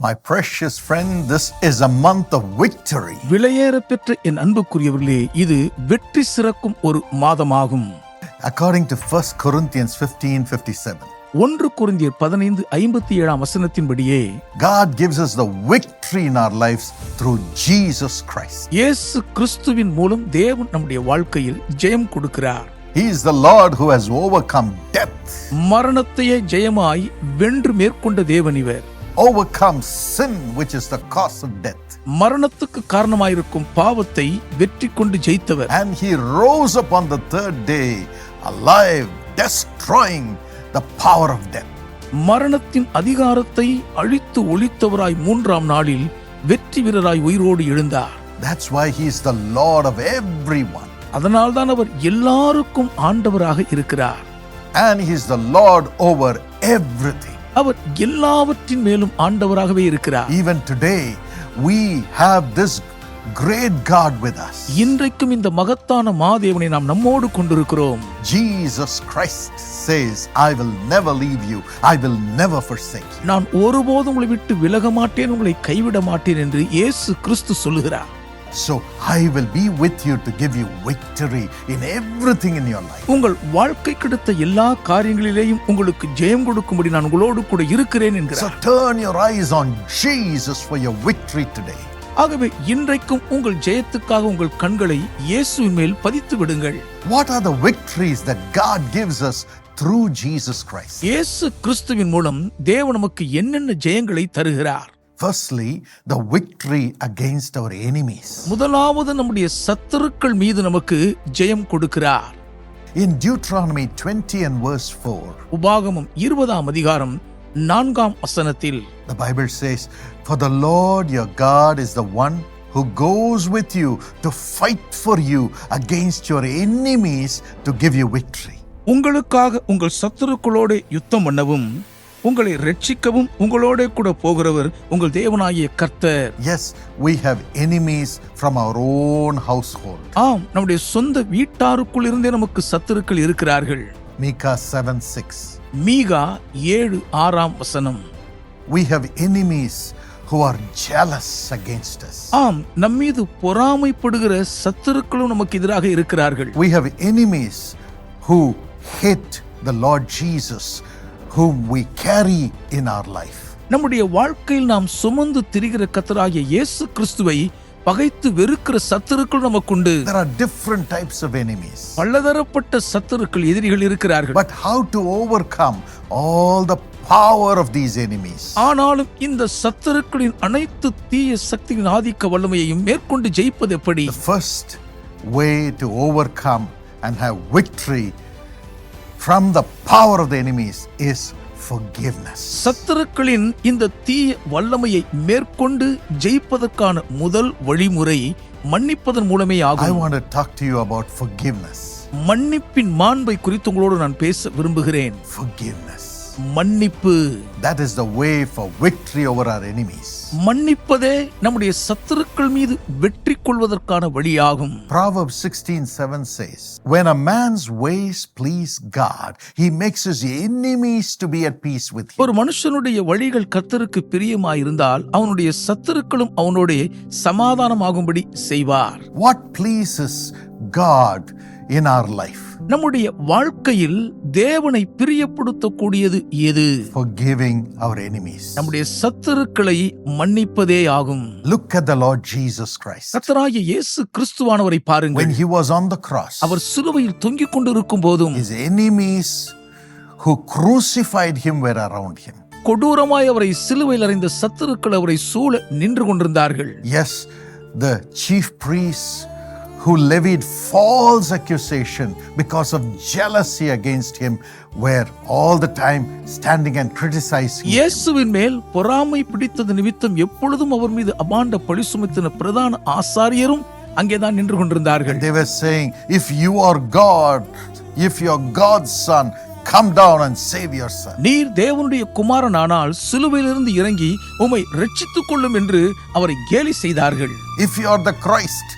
My precious friend, this is a month of victory. விலையேற பெற்ற என் அன்புக்குரியவர்களே இது வெற்றி சிறக்கும் ஒரு மாதமாகும் According to 1 Corinthians 15 57, ஒன்று குருந்தியர் பதினைந்து ஐம்பத்தி ஏழாம் வசனத்தின்படியே God gives us the victory in our lives through Jesus Christ. இயேசு கிறிஸ்துவின் மூலம் தேவன் நம்முடைய வாழ்க்கையில் ஜெயம் கொடுக்கிறார் He is the Lord who has overcome death, மரணத்தையே ஜெயமாய் வென்று மேற்கொண்ட தேவன் இவர் overcome sin, which is the cause of death. மரணத்துக்கு காரணமாயிருக்கும் பாவத்தை வெற்றி கொண்டு ஜெயித்தவர் And he rose up on the third day, alive, destroying the power of death. மரணத்தின் அதிகாரத்தை அழித்து ஒழித்தவராய் மூன்றாம் நாளில் வெற்றி வீரராய் உயிரோடு எழுந்தார் That's why he is the Lord of everyone. அதனால்தான் அவர் எல்லாருக்கும் ஆண்டவராக இருக்கிறார் And he is the Lord over everything. அவர் எல்லாவற்றின் மேலும் ஆண்டவராகவே இருக்கிறார் Even today, we have this great God with us. இன்றைக்கும் இந்த மகத்தான மாதேவனை நாம் நம்மோடு கொண்டிருக்கிறோம் Jesus Christ says, I will never leave you, I will never forsake you. நான் ஒருபோதும் உங்களை விட்டு விலக மாட்டேன் உங்களை கைவிட மாட்டேன் என்று இயேசு கிறிஸ்து சொல்லுகிறார் So I will be with you to give you victory in everything in your life. உங்கள் வாழ்க்கை கிடைத்த எல்லா காரியங்களிலேயும் உங்களுக்கு ஜெயம் கொடுக்கும்படி நான் உங்களோடு கூட இருக்கிறேன் So என்கிறார் turn your eyes on Jesus for your victory today. ஆகவே இன்றைக்கும் உங்கள் ஜெயத்துக்காக உங்கள் கண்களை இயேசுவின் மேல் பதித்து விடுங்கள் What are the victories that God gives us through Jesus Christ? இயேசு கிறிஸ்துவின் மூலம் தேவன் நமக்கு என்னென்ன ஜெயங்களை தருகிறார் Firstly, the victory against our enemies. முதலாவது நம்முடைய சத்துருக்கள் மீது நமக்கு ஜெயம் கொடுக்கிறார் In Deuteronomy 20 and verse 4, உபாகமம் இருபதாம் அதிகாரம் நான்காம் வசனத்தில் the Bible says, For the Lord your God is the one who goes with you to fight for you against your enemies to give you victory. உங்களுக்காக உங்கள் சத்துருக்களோட யுத்தம் பண்ணவும் உங்களை ரட்சிக்கவும் உங்களோட கூட போகிறவர் உங்கள் தேவனாகிய கர்த்தர் Yes, we have enemies from our own household. ஆம் நம்முடைய சொந்த வீட்டாருக்குள் இருந்தே நமக்கு சத்துருக்கள் இருக்கிறார்கள் Micah 7 6. மீகா ஏழு ஆறாம் வசனம் We have enemies who are jealous against us. ஆம் நம்மீது பொறாமைப்படுகிற சத்துருக்களும் நமக்கு எதிராக இருக்கிறார்கள் We have enemies who hate the Lord Jesus, whom we carry in our life. நம்முடைய வாழ்க்கையில் நாம் சுமந்து திரிகிற கத்தராகிய இயேசு கிறிஸ்துவை பகைத்து வெறுக்கிற சத்துருக்கள் நமக்குண்டு There are different types of enemies. பலதரப்பட்ட சத்துருக்கள் எதிரிகள் இருக்கிறார்கள் But how to overcome all the power of these enemies? ஆனாலும் இந்த சத்துருக்களின் அனைத்து தீய சக்தியின் ஆதிக்க வல்லமையையும் மேற்கொண்டு ஜெயிப்பது எப்படி The first way to overcome and have victory from the power of the enemies is forgiveness. சத்துருக்களின் இந்த தீய வல்லமையை மேற்கொண்டு ஜெயிப்பதற்கான முதல் வழிமுறை மன்னிப்பதன் மூலமே I ஆகும் want to talk to you about forgiveness. மன்னிப்பின் மாண்பை குறித்து உங்களோடு நான் பேச விரும்புகிறேன் Forgiveness. மன்னிப்பு That is the way for victory over our enemies. மன்னிப்பதே நம்முடைய சத்துருக்கள் மீது வெற்றி கொள்வதற்கான வழியாகும் Proverbs 16 7 says, When a man's ways please God, he makes his enemies to be at peace with him. ஒரு மனுஷனுடைய வழிகள் கர்த்தருக்கு பிரியமாயிருந்தால் அவனுடைய சத்துருக்களும் அவனோட சமாதானமாகும்படி செய்வார் What pleases God in our life? நம்முடைய வாழ்க்கையில் தேவனை பிரியப்படுத்தக்கூடியது எது Forgiving our enemies. நம்முடைய சத்துருக்களை மன்னிப்பதே ஆகும் Look at the Lord Jesus Christ. கர்த்தராகிய இயேசு கிறிஸ்துவானவரை பாருங்கள் When he was on the cross, அவர் சிலுவையில் தொங்கிக் கொண்டிருக்கும் போதும் his enemies who crucified him were around him. கொடூரமாய் அவரை சிலுவையில் அறைந்த சத்துருக்கள் அவரை சூழ நின்று கொண்டிருந்தார்கள் Yes, the chief priests who levied false accusation because of jealousy against him were all the time standing and criticizing. him. இயேசுவின் மேல் பொறாமை பிடித்தது நிமித்தம் எப்பொழுதும் அவர் மீது அபாண்ட பழி சுமத்தின பிரதான ஆசாரியரும் அங்கேதான் நின்று கொண்டிருந்தார்கள் They were saying, If you are God, if you're God's son, come down and save your son. நீர் தேவனுடைய குமாரன் ஆனால் சிலுவையிலிருந்து இறங்கி உம்மை ரட்சித்துக் கொள்ளும் என்று அவரை கேலி செய்தார்கள் If you are the Christ,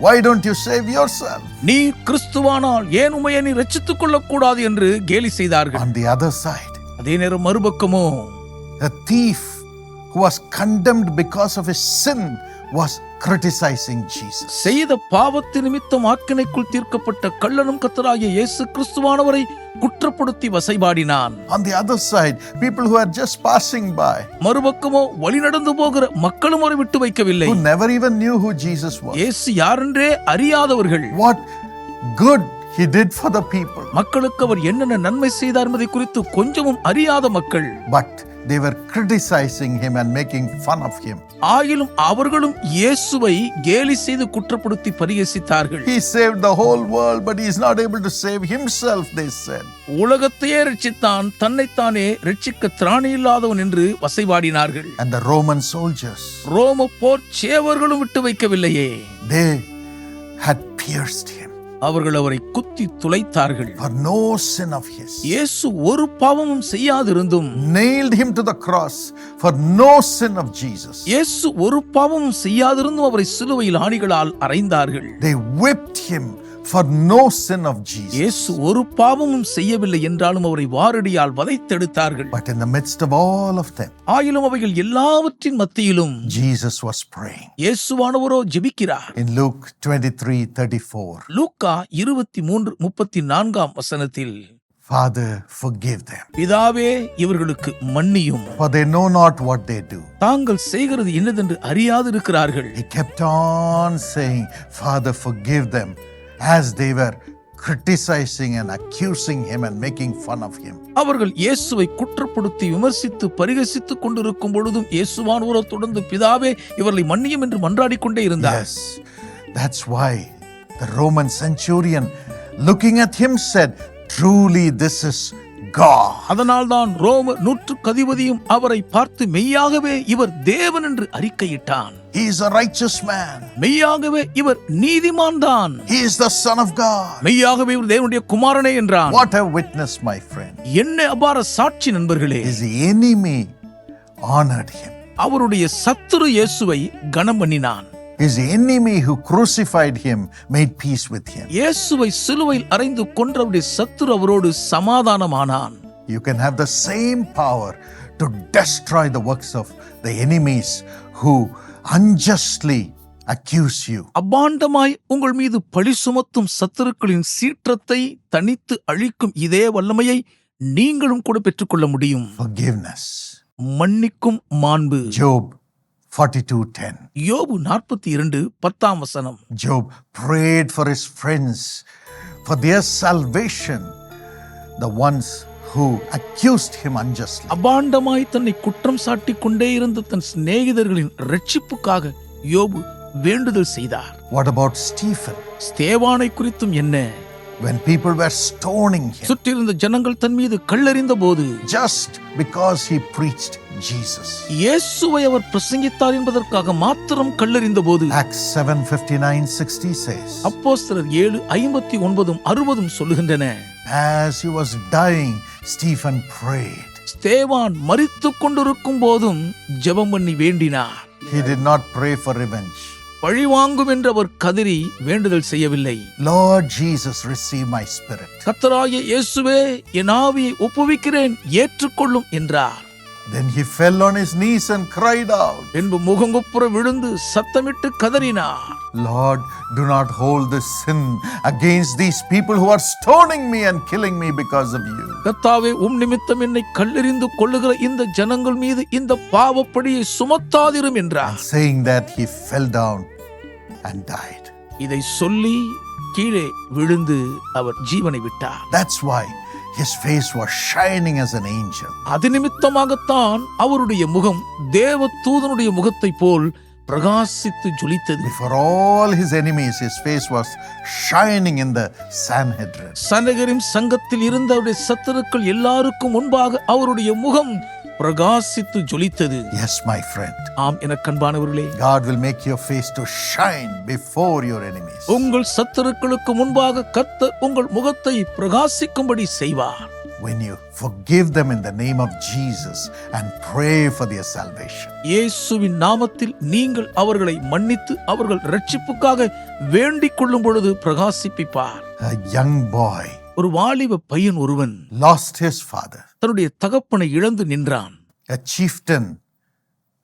why don't you save yourself? நீர் கிறிஸ்துவானால் ஏன் உமையை நீ ரட்சித்துக் கொள்ளக்கூடாது என்று கேலி செய்தார்கள் On the other side, அதே நேரம் மறுபக்கமோ a thief who was condemned because of his sin was criticizing Jesus. செய்த பாவத்து நிமித்தம் ஆக்கினைக்குள் தீர்க்கப்பட்ட கள்ளனும் கத்தராகிய இயேசு கிறிஸ்துவானவரை குற்றப்படுத்தி வசைபாடினான். On the other side, people who are just passing by, மறுபக்கமோ வழி நடந்து போகிற மக்களும் அவரை விட்டு வைக்கவில்லை. who never even knew who Jesus was, இயேசு யாரென்றே அறியாதவர்கள். What good he did for the people. மக்களுக்கு அவர் என்னென்ன நன்மை செய்தார் என்பதை குறித்து கொஞ்சமும் அறியாத மக்கள். But they were criticizing him and making fun of him. ஆயிலும் அவர்களும் இயேசுவை கேலி செய்து குற்றப்படுத்தி பரிகசித்தார்கள் He saved the whole world, but he is not able to save himself, they said. உலகத்தையே ரட்சித்தான் தன்னைத்தானே ரட்சிக்க திராணி இல்லாதவன் என்று வசைபாடினார்கள் And the Roman soldiers, ரோம போர் சேவர்களும் விட்டு வைக்கவில்லையே they had pierced him அவர்கள் அவரை குத்தி துளைத்தார்கள் for no sin of his. இயேசு ஒரு பாவமும் செய்யாதிருந்தும் Nailed him to the cross for no sin of Jesus. இயேசு ஒரு பாவமும் செய்யாதிருந்தும் அவரை சிலுவையில் ஆணிகளால் அறைந்தார்கள் They whipped him for no sin of Jesus. இயேசு ஒரு பாவமும் செய்யவில்லை என்றாலும் அவரை வாரடியால் வதைத்தெடுத்தார்கள். But in the midst of all of them, ஆயிலும் அவைகள் எல்லாவற்றின் மத்தியிலும் Jesus was praying. இயேசுவானவரோ ஜெபிக்கிறார். In Luke 23 34, லூக்கா இருபத்தி மூன்று முப்பத்தி நான்காம் வசனத்தில் Father, forgive them, பிதாவே இவர்களுக்கு மன்னியும். For they know not what they do. தாங்கள் செய்கிறது என்னதென்று அறியாதிருக்கிறார்கள். He kept on saying, Father, forgive them, as they were criticizing and accusing him and making fun of him. அவர்கள் இயேசுவை குற்றப்படுத்தி விமர்சித்து பரிகசித்துக் கொண்டிருக்கும் பொழுதும் இயேசுவானவரோ தொடர்ந்து பிதாவே இவர்களை மன்னியும் என்று மன்றாடிக் கொண்டே இருந்தார் Yes, that's why the Roman centurion, looking at him, said, Truly, this is God. அதனால்தான் ரோம நூற்றுக்கு அதிபதியும் அவரை பார்த்து மெய்யாகவே இவர் தேவன் என்று அறிக்கையிட்டான் He is a righteous man. மெய்யாகவே இவர் நீதிமான் தான் He is the Son of God. மெய்யாகவே இவர் தேவனுடைய குமாரனே என்றான் What a witness, my friend. என்ன அபார சாட்சி நண்பர்களே His enemy honored him. அவருடைய சத்துரு இயேசுவை கனம் பண்ணினான் His enemy who crucified him made peace with him. இயேசுவை சிலுவையில் அறைந்து கொன்றவருடைய சத்துரு அவரோடு சமாதானமானான் You can have the same power to destroy the works of the enemies who unjustly accuse you. அபாண்டமாய் உங்கள் மீது பழி சுமத்தும் சத்துருக்களின் சீற்றத்தை தனித்து அழிக்கும் இதே வல்லமையை நீங்களும் கூட பெற்றுக்கொள்ள முடியும் Forgiveness. மன்னிக்கும் மாண்பு Job 42:10. யோபு நாற்பத்தி இரண்டு பத்தாம் வசனம் Job prayed for his friends for their salvation, the ones who accused him unjustly. அபாண்டமாய் தன்னை குற்றம் சாட்டிக் கொண்டே இருந்த தன் சிநேகிதர்களின் ரட்சிப்புக்காக யோபு வேண்டுதல் செய்தார் What about Stephen? ஸ்தேவானை குறித்தும் என்ன When people were stoning him சுற்றியிருந்த ஜனங்கள் தன் மீது கல்லறிந்த போது just because he preached Jesus. இயேசுவை அவர் பிரசங்கித்தார் என்பதற்காக மாத்திரம் கல்லறிந்த போது Acts 7:59 60 says, அப்போஸ்தலர் ஏழு ஐம்பத்தி ஒன்பதும் அறுபதும் சொல்லுகின்றன As he was dying, Stephen prayed. ஸ்தேவான் மரித்துக் கொண்டிருக்கும் போதும் ஜெபம் பண்ணி வேண்டினார் He did not pray for revenge. பழி வாங்கும் என்று அவர் கதறி வேண்டுதல் செய்யவில்லை Lord Jesus, receive my spirit. கத்தராய இயேசுவே என் ஆவியை ஒப்புவிக்கிறேன் ஏற்றுக்கொள்ளும் என்றார் Then he fell on his knees and cried out, பின்பு முகங்குப்புற விழுந்து சத்தமிட்டு கதறினார் Lord, do not hold this sin against these people who are stoning me and killing me because of you. கத்தாவே உம் நிமித்தம் என்னை கல்லெறிந்து கொள்ளுகிற இந்த ஜனங்கள் மீது இந்த பாவப்படியை சுமத்தாதிரும் என்றார் Saying that, he fell down and died. இதை சொல்லி கீழே விழுந்து அவர் ஜீவனை விட்டார் That's why his face was shining as an angel. அது நிமித்தமாகத்தான் அவருடைய முகம் தேவ தூதனுடைய முகத்தை போல் பிரகாசித்து ஜொலித்தது Before all his enemies, his face was shining in the Sanhedrin. சனகரின் சங்கத்தில் இருந்த அவருடைய சத்துருக்கள் எல்லாருக்கும் முன்பாக அவருடைய முகம் பிரகாசித்து ஜொலித்தது Yes, my friend. ஆம் என கண்பானவர்களே God will make your face to shine before your enemies. உங்கள் சத்துருக்களுக்கு முன்பாக கர்த்தர் உங்கள் முகத்தை பிரகாசிக்கும்படி செய்வார் When you forgive them in the name of Jesus and pray for their salvation. இயேசுவின் நாமத்தில் நீங்கள் அவர்களை மன்னித்து அவர்கள் ரட்சிப்புக்காக வேண்டிக் கொள்ளும் பொழுது பிரகாசிப்பிப்பார் A young boy ஒரு வாலிப பையன் ஒருவன் lost his father. தன்னுடைய தகப்பனை இழந்து நின்றான் A chieftain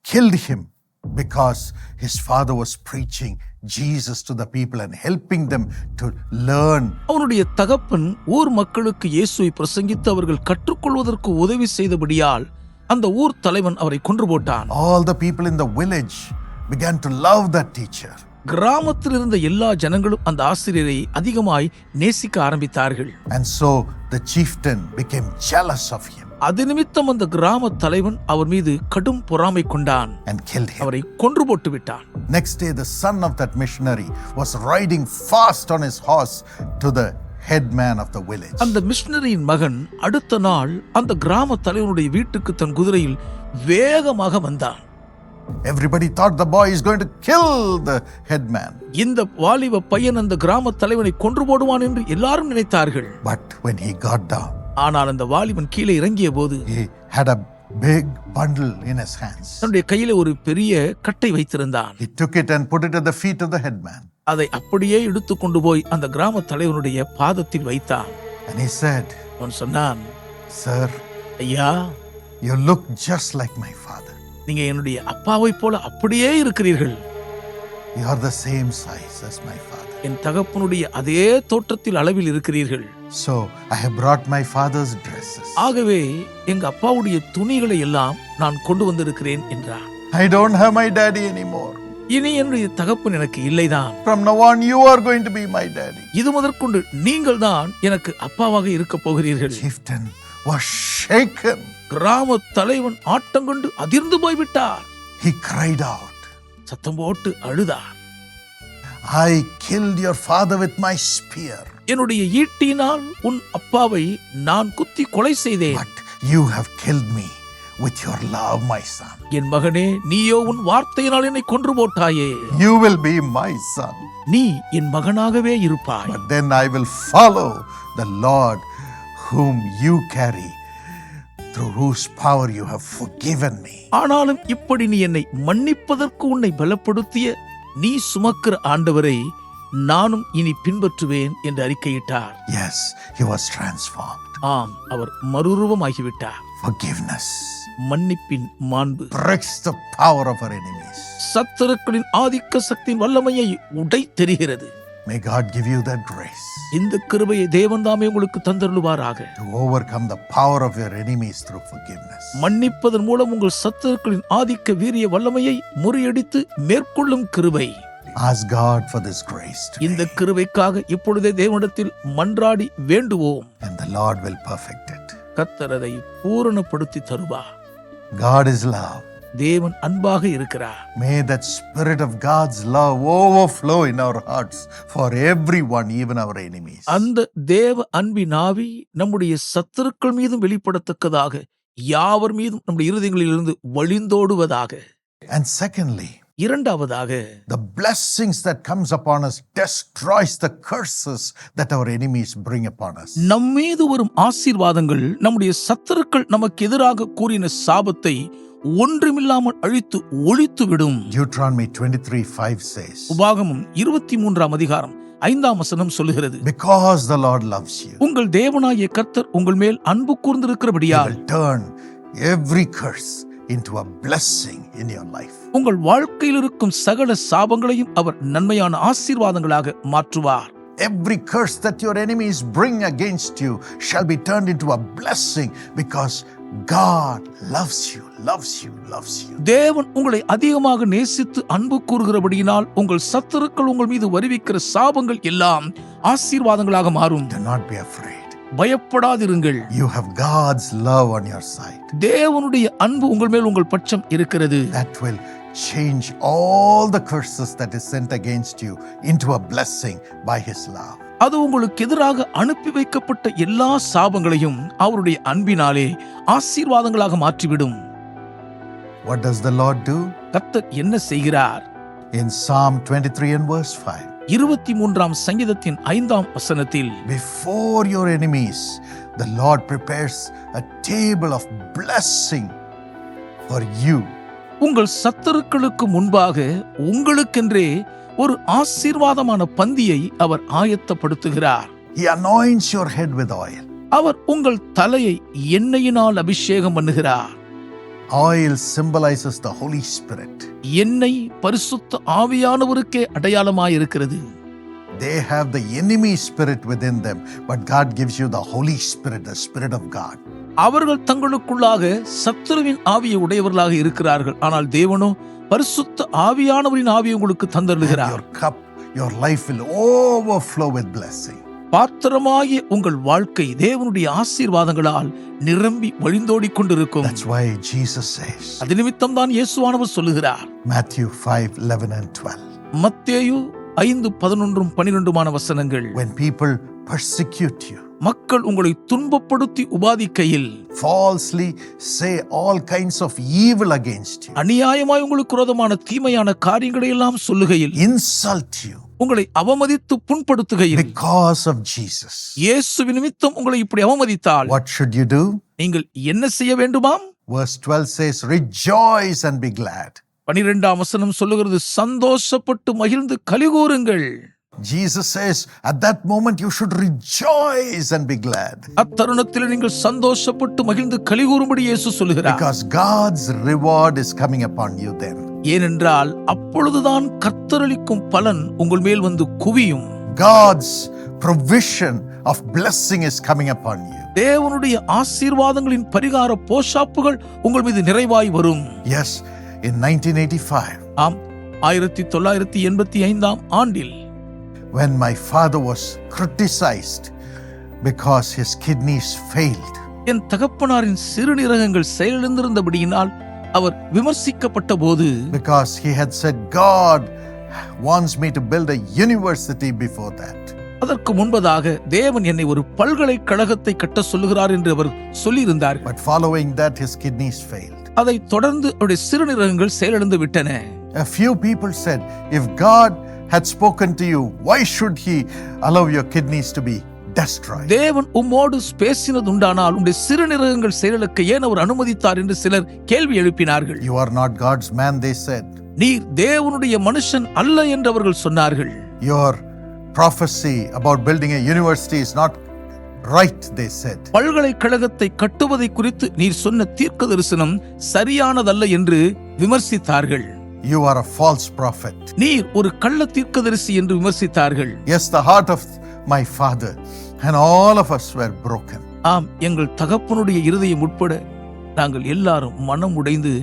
killed him because his father was preaching Jesus to the people and helping them to learn அவனுடைய தகப்பன் ஊர் மக்களுக்கு இயேசுவை பிரசங்கித்து அவர்கள் கற்றுக்கொள்வதற்கு உதவி செய்தபடியால் அந்த ஊர் தலைவன் அவரை கொன்று போட்டான் all the people in the village began to love that teacher கிராமத்தில் இருந்த எல்லா ஜனங்களும் அந்த ஆசிரியரை அதிகமாய் நேசிக்க ஆரம்பித்தார்கள். And so the chieftain became jealous of him அது நிமித்தம் அந்த கிராம தலைவன் அவர் மீது கடும் பொறாமை கொண்டான். And killed him. அவரை கொன்று போட்டு விட்டான். Next day the son of that missionary was riding fast on his horse to the headman of the village. அந்த மிஷனரியின் மகன் அடுத்த நாள் அந்த கிராம தலைவனுடைய வீட்டுக்கு தன் குதிரையில் வேகமாக வந்தான். everybody thought the boy is going to kill the headman இந்த வாலிப பையன் அந்த கிராம தலைவனை கொன்று போடுவான் என்று எல்லாரும் நினைத்தார்கள் but when he got down ஆனால் அந்த வாலிபன் கீழே இறங்கிய போது he had a big bundle in his hands தன்னுடைய கையில ஒரு பெரிய கட்டை வைத்திருந்தான் he took it and put it at the feet of the headman அதை அப்படியே எடுத்து கொண்டு போய் அந்த கிராம தலைவனுடைய பாதத்தில் வைத்தான் and he said அவன் சொன்னான் sir ஐயா you look just like my father நீங்க என்னுடைய அப்பாவை போல அப்படியே இருக்கிறீர்கள். You are the same size as my father. என் தகப்பனுடைய அதே தோற்றத்தில் அளவில் இருக்கிறீர்கள். So i have brought my father's dresses. ஆகவே எங்க அப்பாவுடைய துணிகளை எல்லாம் நான் கொண்டு வந்திருக்கிறேன் என்றான் i don't have my daddy anymore. இனி என்னுடைய தகப்பன் எனக்கு இல்லைதான். From now on you are going to be my daddy. இது முதற்கொண்டு நீங்கள் தான் எனக்கு அப்பாவாக இருக்க போகிறீர்கள். Chieftain was shaken. கிராம தலைவன் ஆட்டம் கொண்டு அதிர்ந்து போய்விட்டார் he cried out சத்தம் போட்டு அழுதார் i killed your father with my spear என்னுடைய ஈட்டினால் உன் அப்பாவை நான் குத்தி கொலை செய்தேன் but you have killed me with your love my son என் மகனே நீயோ உன் வார்த்தையினால் என்னை கொன்று போட்டாயே you will be my son நீ என் மகனாகவே இருப்பாய் but then i will follow the lord whom you carry through whose power you have forgiven me. ஆனாலும் இப்படி நீ என்னை மன்னிப்பதற்கு உன்னை பலப்படுத்திய நீ சுமக்கிற ஆண்டவரை நானும் இனி பின்பற்றுவேன் என்று அறிக்கையிட்டார். Yes he was transformed. ஆம் அவர் மறுரூபமாகிவிட்டார். Forgiveness. மன்னிப்பின் மாண்பு. Breaks the power of our enemies. சத்துருக்களின் ஆதிக்க சக்தியின் வல்லமையை உடை தெரிகிறது may god give you that grace இந்த கிருபையை தேவன் தாமே உங்களுக்கு தந்தருளுவாராக to overcome the power of your enemies through forgiveness மன்னிப்பதன் மூலம் உங்கள் சத்துருக்களின் ஆதிக்க வீரிய வல்லமையை முறியடித்து மேற்கொள்ளும் கிருபை ask god for this grace today, இந்த கிருபைக்காக இப்பொழுதே தேவனிடத்தில் மன்றாடி வேண்டுவோம் and the lord will perfect it கர்த்தர் அதை பூரணப்படுத்தி தருவார் god is love தேவன் அன்பாக இருக்கிறார் May that spirit of God's love overflow in our hearts for everyone, even our enemies. அந்த தேவ அன்பின் ஆவி நம்முடைய சத்துருக்கள் மீதும் வெளிப்படத்தக்கதாக யாவர் மீதும் நம்முடைய இருதயங்களிலிருந்து வழிந்தோடுவதாக And secondly, இரண்டாவதாக the blessings that comes upon us destroys the curses that our enemies bring upon us. நம்மீது வரும் ஆசீர்வாதங்கள் நம்முடைய சத்துருக்கள் நமக்கு எதிராக கூறின சாபத்தை ஒன்றுமில்லாமல் அழித்து ஒழித்து விடும் Deuteronomy 23 5 says, உபாகமம் இருபத்தி மூன்றாம் அதிகாரம் ஐந்தாம் வசனம் சொல்லுகிறது Because the Lord loves you, உங்கள் தேவனாகிய கர்த்தர் உங்கள் மேல் அன்பு கூர்ந்திருக்கிறபடியால் turn every curse into a blessing in your life. உங்கள் வாழ்க்கையில் இருக்கும் சகல சாபங்களையும் அவர் நன்மையான ஆசீர்வாதங்களாக மாற்றுவார் Every curse that your enemies bring against you shall be turned into a blessing because God loves you, loves you, loves you. தேவன் உங்களை அதிகமாக நேசித்து அன்பு கூறுகிறபடியினால் உங்கள் சத்துருக்கள் உங்கள் மீது வருவிக்கிற சாபங்கள் எல்லாம் ஆசீர்வாதங்களாக மாறும் Do not be afraid. பயப்படாதிருங்கள் You have God's love on your side. தேவனுடைய அன்பு உங்கள் மேல் உங்கள் பட்சம் இருக்கிறது That will change all the curses that is sent against you into a blessing by His love. அது உங்களுக்கு எதிராக அனுப்பி வைக்கப்பட்ட எல்லா சாபங்களையும் அவருடைய அன்பினாலே ஆசீர்வாதங்களாக மாற்றிவிடும் What does the Lord do? கர்த்தர் என்ன செய்கிறார் In Psalm 23 and verse 5 இருபத்தி மூன்றாம் சங்கீதத்தின் ஐந்தாம் வசனத்தில் Before your enemies, the Lord prepares a table of blessing for you. உங்கள் சத்துருக்களுக்கு முன்பாக உங்களுக்கென்றே ஒரு ஆசீர்வாதமான பந்தியை அவர் ஆயத்தப்படுத்துகிறார் He anoints your head with oil. அவர் உங்கள் தலையை எண்ணெயினால் அபிஷேகம் பண்ணுகிறார் Oil symbolizes the Holy Spirit. எண்ணெய் பரிசுத்த ஆவியானவருக்கே அடையாளமாயிருக்கிறது They have the enemy spirit within them, but God gives you the Holy Spirit, the Spirit of God. அவர்கள் தங்களுக்குள்ளாக சத்துருவின் ஆவியை உடையவர்களாக இருக்கிறார்கள் ஆனால் தேவனோ பரிசுத்த ஆவியானவரின் ஆவியை உங்களுக்கு your cup, your life will overflow with blessing. பாத்திரமாகிய உங்கள் வாழ்க்கை தேவனுடைய ஆசீர்வாதங்களால் நிரம்பி வழிந்தோடிக் கொண்டிருக்கும் That's why Jesus says, அது நிமித்தம் தான் இயேசுவானவர் சொல்லுகிறார் Matthew 5 11 and 12. மத்தேயு ஐந்து பதினொன்றும் பனிரெண்டுமான வசனங்கள் When people persecute you, மக்கள் உங்களை துன்பப்படுத்தி உபாதிக்கையில் falsely say all kinds of evil against you, அநியாயமாய் உங்களுக்கு விரோதமான தீமையான காரியங்களை எல்லாம் சொல்லுகையில் insult you. உங்களை அவமதித்து புண்படுத்துகையில் because of Jesus, இயேசு நிமித்தம் உங்களை இப்படி அவமதித்தால் what should you do? நீங்கள் என்ன செய்ய வேண்டுமாம்? Verse 12 says, Rejoice and be glad. பனிரெண்டாம் வசனம் சொல்லுகிறது சந்தோஷப்பட்டு மகிழ்ந்து கலிகூறுங்கள் Jesus says, At that moment you should rejoice and be glad. அத்தருணத்தில் நீங்கள் சந்தோஷப்பட்டு மகிழ்ந்து கலிகூறும்படி இயேசு சொல்லுகிறார். Because God's reward is coming upon you then. ஏனென்றால் அப்பொழுதுதான் கர்த்தரளிக்கும் பலன் உங்கள் மேல் வந்து குவியும். God's provision of blessing is coming upon you. தேவனுடைய ஆசீர்வாதங்களின் பரிகார போஷாப்புகள் உங்கள் மீது நிறைவாய் வரும். Yes, in 1985, ஆம் ஆயிரத்தி தொள்ளாயிரத்தி எண்பத்தி ஐந்தாம் ஆண்டில். when my father was criticized because his kidneys failed, என் தகப்பனாரின் சிறுநீரகங்கள் செயலிழந்திருந்தபடியினால் அவர் விமர்சிக்கப்பட்ட போது because he had said, God wants me to build a university before that. அதற்கு முன்பதாக தேவன் என்னை ஒரு பல்கலைக்கழகத்தை கட்ட சொல்லுகிறார் என்று அவர் சொல்லியிருந்தார் But following that, his kidneys failed. அதை தொடர்ந்து அவருடைய சிறுநீரகங்கள் செயலிழந்து விட்டன A few people said, If God had spoken to you, why should he allow your kidneys to be destroyed? தேவன் உம்மோடு பேசினதுண்டானால் உடைய சிறுநீரகங்கள் செயலிழக்க ஏன் அவர் அனுமதித்தார் என்று சிலர் கேள்வி எழுப்பினார்கள் You are not God's man, they said. நீர் தேவனுடைய மனுஷன் அல்ல என்று அவர்கள் சொன்னார்கள் Your prophecy about building a university is not right, they said. பல்கலைக்கழகத்தை கட்டுவதை குறித்து நீர் சொன்ன தீர்க்க தரிசனம் சரியானதல்ல என்று விமர்சித்தார்கள் You are a false prophet. நீர் ஒரு கள்ள தீர்க்கதரிசி என்று விமர்சித்தார்கள் Yes, the heart of my father and all of us were broken. ஆம் எங்கள் தகப்பனுடைய இருதயம் உட்பட நாங்கள் எல்லாரும் மனம் உடைந்து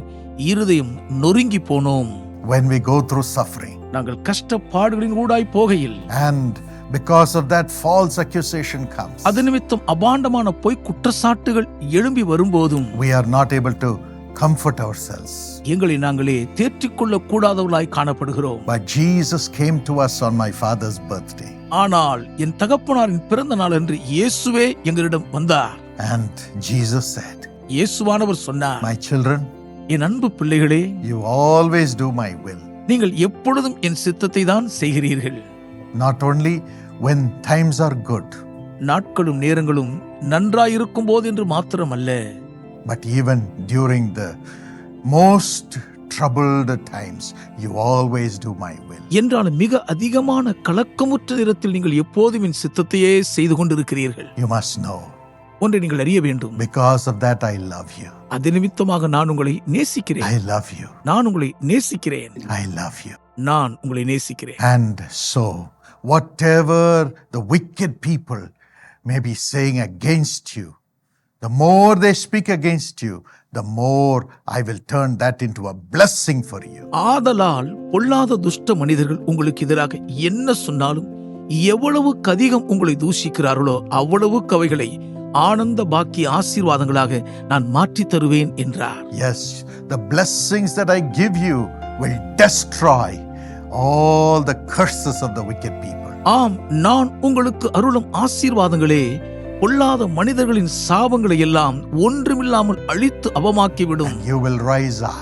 இருதயம் நொறுங்கி போனோம் when we go through suffering. நாங்கள் கஷ்டப்பாடுகளின் ஊடாய் போகையில் And because of that, false accusation comes. அது நிமித்தம் அபாண்டமான பொய் குற்றச்சாட்டுகள் எழும்பி வரும்போதும் We are not able to comfort ourselves. எங்களை நாங்களே தேற்றிக் கொள்ள கூடாதவர்களாய் காணப்படுகிறோம் But Jesus came to us on my father's birthday. ஆனால் என் தகப்பனாரின் பிறந்த நாள் என்று இயேசுவே எங்களிடம் வந்தார் And Jesus said, இயேசுவானவர் சொன்னார் My children, என் அன்பு பிள்ளைகளே you always do my will. நீங்கள் எப்பொழுதும் என் சித்தத்தை தான் செய்கிறீர்கள் Not only when times are good, நாட்களும் நேரங்களும் நன்றாயிருக்கும் போது என்று மாத்திரமல்ல but even during the most troubled times, you always do my will. என்றாலும் மிக அதிகமான கலக்கமுற்ற நேரத்தில் நீங்கள் எப்போதும் என் சித்தத்தையே செய்து கொண்டிருக்கிறீர்கள் You must know. ஒன்றை நீங்கள் அறிய வேண்டும் Because of that, I love you. அது நிமித்தமாக நான் உங்களை நேசிக்கிறேன் I love you. நான் உங்களை நேசிக்கிறேன் I love you. நான் உங்களை நேசிக்கிறேன் And so, whatever the wicked people may be saying against you, the more they speak against you, the more I will turn that into a blessing for you. ஆதலால் பொல்லாத துஷ்ட மனிதர்கள் உங்களுக்கு எதிராக என்ன சொன்னாலும் எவ்வளவுக்கு அதிகம் உங்களை தூஷிக்கிறார்களோ அவ்வளவுக்கு அவைகளை ஆனந்த பாக்கிய ஆசீர்வாதங்களாக நான் மாற்றித் தருவேன் என்றார் Yes, the blessings that I give you will destroy all the curses of the wicked people. ஆம் நான் உங்களுக்கு அருளும் ஆசீர்வாதங்களே பொல்லாத மனிதர்களின் சாபங்களை எல்லாம் ஒன்றுமில்லாமல் அழித்து அவமாக்கிவிடும் You will rise up.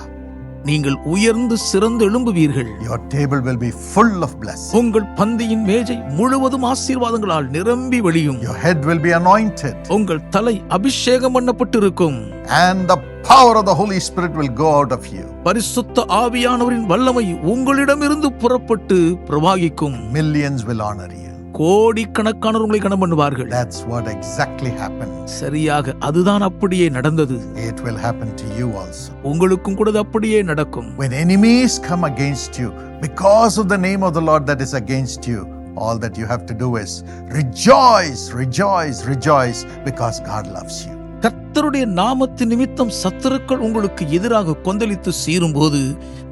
நீங்கள் உயர்ந்து சிறந்து எழும்புவீர்கள் Your table will be full of blessings. உங்கள் பந்தியின் மேஜை முழுவதும் ஆசீர்வாதங்களால் நிரம்பி வழியும் Your head will be anointed. உங்கள் தலை அபிஷேகம் பண்ணப்பட்டிருக்கும் and the power of the Holy Spirit will go out of you. பரிசுத்த ஆவியானவரின் வல்லமை உங்களிடமிருந்து புறப்பட்டு பிரவாகிக்கும் Millions will honor you. கோடிக்கணக்கானோர் உங்களை கனம் பண்ணுவார்கள் That's what exactly happened. சரியாக அதுதான் அப்படியே நடந்தது It will happen to you also. உங்களுக்கும் கூட அது அப்படியே நடக்கும் When enemies come against you because of the name of the Lord that is against you, all that you have to do is rejoice, rejoice, rejoice because God loves you. கர்த்தருடைய நாமத்து நிமித்தம் சத்துருக்கள் உங்களுக்கு எதிராக கொந்தளித்து சீரும்போது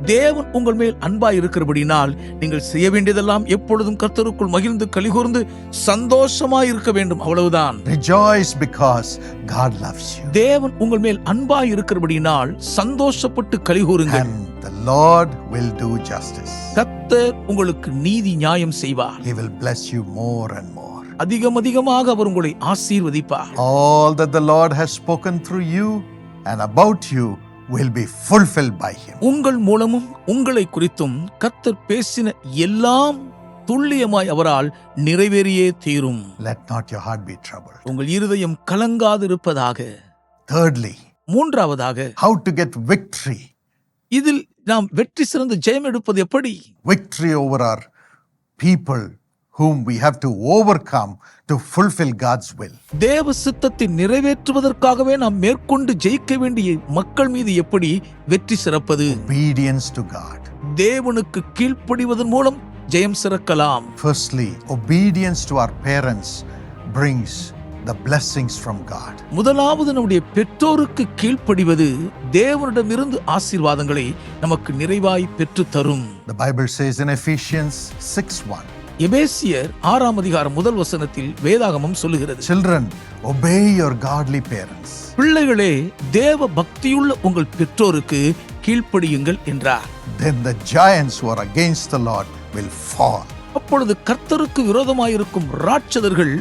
தேவன் உங்கள் மேல் அன்பாய் இருக்கிறபடினால் நீங்கள் செய்ய வேண்டியதெல்லாம் எப்பொழுதும் கர்த்தருக்குள் மகிழ்ந்து கலிகூர்ந்து சந்தோஷமாய் இருக்க வேண்டும் அவ்வளவுதான் Rejoice because God loves you. தேவன் உங்கள் மேல் அன்பாய் இருக்கிறபடினால் சந்தோஷப்பட்டு கலிகூறுங்கள் And the Lord will do justice. கர்த்தர் உங்களுக்கு நீதி நியாயம் செய்வார் He will bless you more and more. அதிகம் அதிகமாக அவர் உங்களை ஆசீர்வதிப்பார் All that the Lord has spoken through you and about you will be fulfilled by Him. உங்கள் மூலமும் உங்களை குறித்தும் கர்த்தர் பேசின எல்லாம் துல்லியமாய் அவரால் நிறைவேறியே தீரும் Let not your heart be troubled. உங்கள் இருதயம் கலங்காதிருப்பதாக Thirdly, மூன்றாவதாக how to get victory. இதில் நாம் வெற்றி சிறந்து ஜெயம் எடுப்பது எப்படி Victory over our people whom we have to overcome to fulfill God's will. தேவ சித்தத்தை நிறைவேற்றுவதற்காகவே நாம் மேற்கொண்டு ஜெயிக்க வேண்டிய மக்கள் மீது எப்படி வெற்றி சிறப்பது Obedience to God. தேவனுக்கு கீழ்ப்படிவதன் மூலம் ஜெயம் சிறக்கலாம் Firstly, obedience to our parents brings the blessings from God. முதலாவது நம்முடைய பெற்றோருக்கு கீழ்ப்படிவது தேவனிடமிருந்து ஆசீர்வாதங்களை நமக்கு நிறைவாய் பெற்று தரும் The Bible says in Ephesians 6 1. எபேசியர் ஆறாம் அதிகாரம் முதல் வசனத்தில் வேதாகமம் சொல்லுகிறது Children, obey your godly parents. பிள்ளைகளே தேவ பக்தியுள்ள உங்கள் பெற்றோருக்கு கீழ்ப்படியுங்கள் என்றார் Then the giants who are against the Lord will fall. அப்பொழுது கர்த்தருக்கு விரோதமாயிருக்கும் ராட்சதர்கள்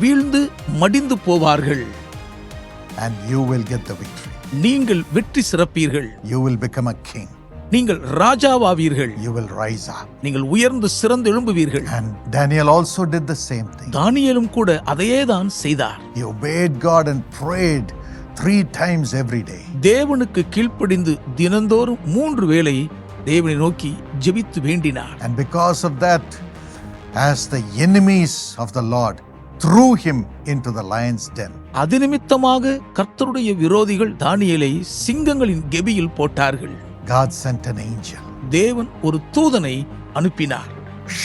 வீழ்ந்து மடிந்து போவார்கள் and you will get the victory. நீங்கள் வெற்றி சிறப்பீர்கள் You will become a king. நீங்கள் ராஜாவாவீர்கள் You will rise up. நீங்கள் உயர்ந்து சிறந்து எழும்புவீர்கள் And Daniel also did the same thing. தானியேலும் கூட அதையே தான் செய்தார் He obeyed God and prayed three times every day. தேவனுக்கு கீழ்ப்படிந்து தினந்தோறும் மூன்று வேளை தேவனை நோக்கி ஜெபித்து வேண்டினார் And because of that, as the enemies of the Lord threw him into the lion's den, அது நிமித்தமாக கர்த்தருடைய விரோதிகள் தானியேலை சிங்கங்களின் கெபியில் போட்டார்கள் God sent an angel, தேவன் ஒரு தூதனை அனுப்பினார்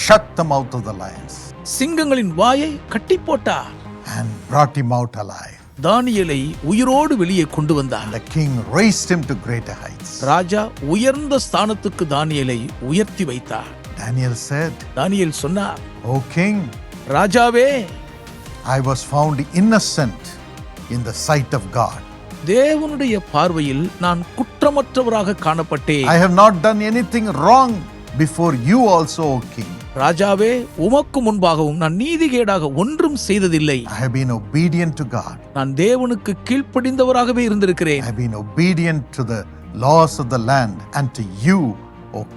shut the mouth of the lions, சிங்கங்களின் வாயை கட்டி போட்டார் and brought him out alive. தானியேலை உயிரோடு வெளியே கொண்டு வந்தார் The king raised him to greater heights. ராஜா உயர்ந்த ஸ்தானத்துக்கு தானியேலை உயர்த்தி வைத்தார் Daniel said, தானியேல் சொன்னார் O king, ராஜாவே I was found innocent in the sight of God. தேவனுடைய பார்வையில் நான் குற்றமற்றவராக காணப்பட்டேன் I have not done anything wrong before you also, O king. ராஜாவே உமக்கு முன்பாகவும் நான் நீதிகேடாக ஒன்றும் செய்ததில்லை I have been obedient to God. நான் தேவனுக்கு கீழ்ப்படிந்தவராகவே இருந்திருக்கிறேன் I have been obedient to the laws of the land and to you,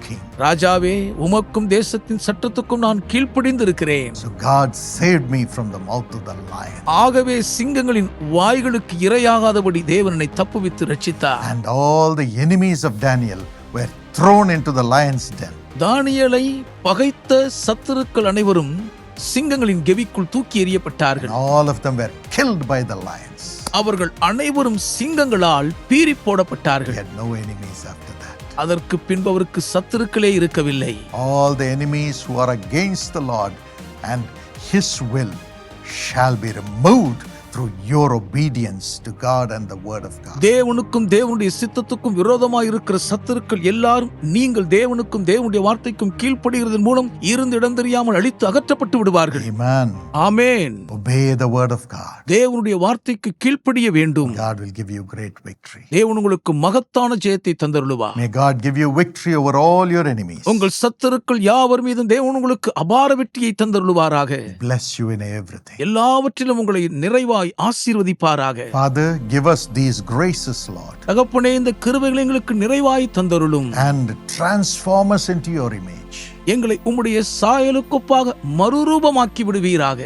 King. ராஜாவே உமக்கும் தேசத்தின் சட்டத்துக்கும் நான் கீழ்ப்படிந்திருக்கிறேன் So God saved me from the mouth of the lion. ஆகவே சிங்கங்களின் வாய்களுக்கு இரையாகாதபடி தேவனை தப்புவித்து ரட்சித்தார் And all the enemies of Daniel were thrown into the lion's den. தானியேலை பகைத்த சத்துருக்கள் அனைவரும் சிங்கங்களின் கெவிக்குள் தூக்கி And எறியப்பட்டார்கள் all of them were killed by the lions. அவர்கள் அனைவரும் சிங்கங்களால் பீறி He போடப்பட்டார்கள் had no enemies after. அதற்கு பின்பு அவருக்கு சத்துருக்களே இருக்கவில்லை All the enemies who are against the Lord and His will shall be removed through your obedience to God and the Word of God. தேவனுக்கும் தேவனுடைய சித்தத்துக்கும் விரோதமாய் இருக்கிற சத்துருக்கள் எல்லாரும் நீங்கள் தேவனுக்கும் தேவனுடைய வார்த்தைக்கும் கீழ்ப்படுகிறதன் மூலம் இருந்து இடம் தெரியாமல் அழித்து அகற்றப்பட்டு விடுவார்கள் Amen. Amen Obey the Word of God. தேவனுடைய வார்த்தைக்கு கீழ்ப்படிய வேண்டும் God will give you great victory. தேவன் உங்களுக்கு மகத்தான ஜெயத்தை தந்தருளுவார் May God give you victory over all your enemies. உங்கள் சத்துருக்கள் யாவர் மீதும் தேவன் உங்களுக்கு அபார வெற்றியை தந்தருளுவாராக Bless you in everything. எல்லாவற்றிலும் உங்களை நிறைவாய் ஆசீர்வதிப்பாராக. Father, give us these graces, Lord, தகப்பனே இந்த கிருபைகளை எங்களுக்கு நிறைவாய் தந்தருளும். and transform us into your image. எங்களை உம்முடைய சாயலுக்கொப்பாக மறுரூபமாக்கி விடுவீராக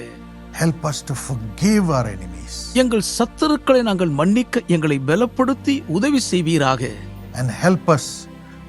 Help us to forgive our enemies. எங்கள் சத்துருக்களை நாங்கள் மன்னிக்க எங்களை பலப்படுத்தி உதவி செய்வீராக. And help us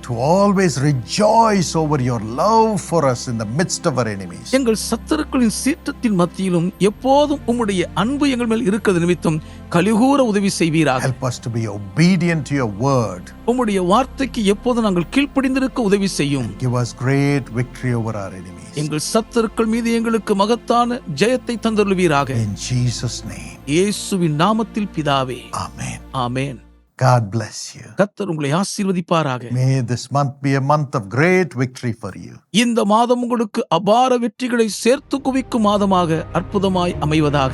to always rejoice over your love for us in the midst of our enemies. எங்கள் சத்துருக்களின் சீற்றத்தின் மத்தியிலும் எப்போதும் உம்முடைய அன்பு எங்கள் மேல் இருக்கிறது நிமித்தம் கலிகூற உதவி செய்வீராக Help us to be obedient to your word. உம்முடைய வார்த்தைக்கு எப்போதும் நாங்கள் கீழ்ப்படிந்திருக்க உதவி செய்யும் Give us great victory over our enemies. எங்கள் சத்துருக்கள் மீது எங்களுக்கு மகத்தான ஜெயத்தை தந்தருள்வீராக In Jesus' name. இயேசுவின் நாமத்தில் பிதாவே Amen. Amen God bless you. கர்த்தர் உங்களை ஆசீர்வதிப்பாராக May this month be a month of great victory for you. இந்த மாதம் உங்களுக்கு அபார வெற்றிகளை சேர்த்து குவிக்கும் மாதமாக அற்புதமாய் அமைவதாக